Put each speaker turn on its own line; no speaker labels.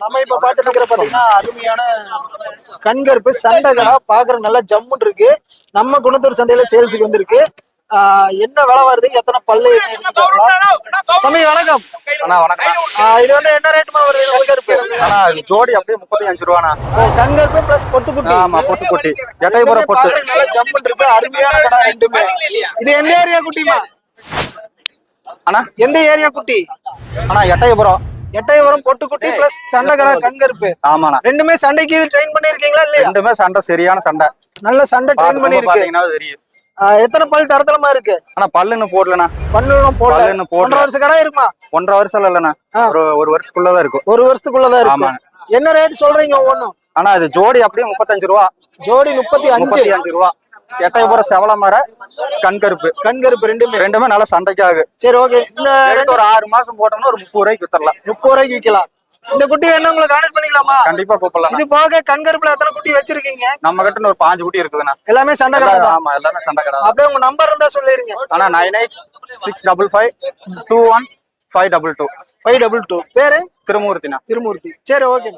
நம்ம இப்ப பாத்துட்டு இருக்கிற பாத்தீங்கன்னா அருமையான கண்கருப்பு சண்டைகளா பாக்குற நல்லா ஜம்முன்னு இருக்கு. நம்ம குணத்தூர் சந்தையில சேல்ஸுக்கு வந்திருக்கு. என்ன விலை வருது? எத்தனை பல்லு. தம்பி வணக்கம்.
அண்ணா வணக்கம்
இது வந்து என்ன ரேட்டுமா வருது? கண்கருப்பு.
அண்ணா இது ஜோடி அப்படியே முப்பத்தி அஞ்சு ரூபாண்ணா
கண்கருப்பு பிளஸ் பொட்டுக்குட்டி.
ஆமா பொட்டு பொட்டி எட்டைபுரம் பொட்டு.
நல்லா ஜம்முன்னு இருக்கு. அருமையான கடை ரெண்டுமே. இது எந்த ஏரியா குட்டிமா
அண்ணா.
எந்த ஏரியா குட்டி?
அண்ணா எட்டயபுரம்
எட்டயபுரம் பொட்டுக்குட்டி பிளஸ் சண்டை கடை கண்கருப்பு
ஆமாண்ணா.
ரெண்டுமே சண்டைக்கு இது ட்ரெயின் பண்ணிருக்கீங்களா இல்லையா?
ரெண்டுமே சண்டை சரியான சண்டை.
நல்ல சண்டை ட்ரெயின்
பார்த்து
பண்ணிருக்கு.
பாத்தீங்கன்னா தெரியும்
எத்தனை பல் தரத்தலமா இருக்கு?
அண்ணா பல்லுன்னு போடலண்ணா. பல்லுன்னு போடல.
ஒன்றரை வருஷம் கடை இருக்குமா?
ஒன்றரை வருஷம் இல்லைண்ணா. ஒரு ஒரு வருஷத்துக்குள்ளதான் இருக்கும்
ஒரு வருஷத்துக்குள்ளதான் இருக்கு.
ஆமாங்க.
என்ன ரேட் சொல்றீங்க ஒண்ணும்
அண்ணா இது ஜோடி அப்படியே முப்பத்தஞ்சு ரூபா.
ஜோடி முப்பத்தி அஞ்சு.
அஞ்சு ரூபா. எட்டயபுரம் செவல மர கண்கருப்பு.
கண்கருப்பு ரெண்டுமே.
ரெண்டுமே நல்லா சண்டைக்காகு.
சரி ஓகே. இந்த
ஒரு ஆறு மாசம் போட்டோம்னா ஒரு முப்பது ரூபாய்க்கு வித்தரலாம்
முப்பது ரூபாய்க்கு விற்கலாம் இந்த குட்டி வேணும் உங்களை கான்டெக்ட் பண்ணிக்கலாமா?
கண்டிப்பா கூப்பிடலாம்.
இது போக கண்கருப்புல எத்தனை குட்டி வச்சிருக்கீங்க?
நம்ம கிட்ட ஒரு பாஞ்சு குட்டி இருக்குதுண்ணா.
எல்லாமே சண்டை கடை
ஆமா எல்லாமே சண்டை கடை
அப்படியே உங்க நம்பர் இருந்தா சொல்லிருங்க.
அண்ணா nine eight six double five two one five double two
five double two பேரு?
திருமூர்த்திண்ணா.
திருமூர்த்தி. சரி ஓகே.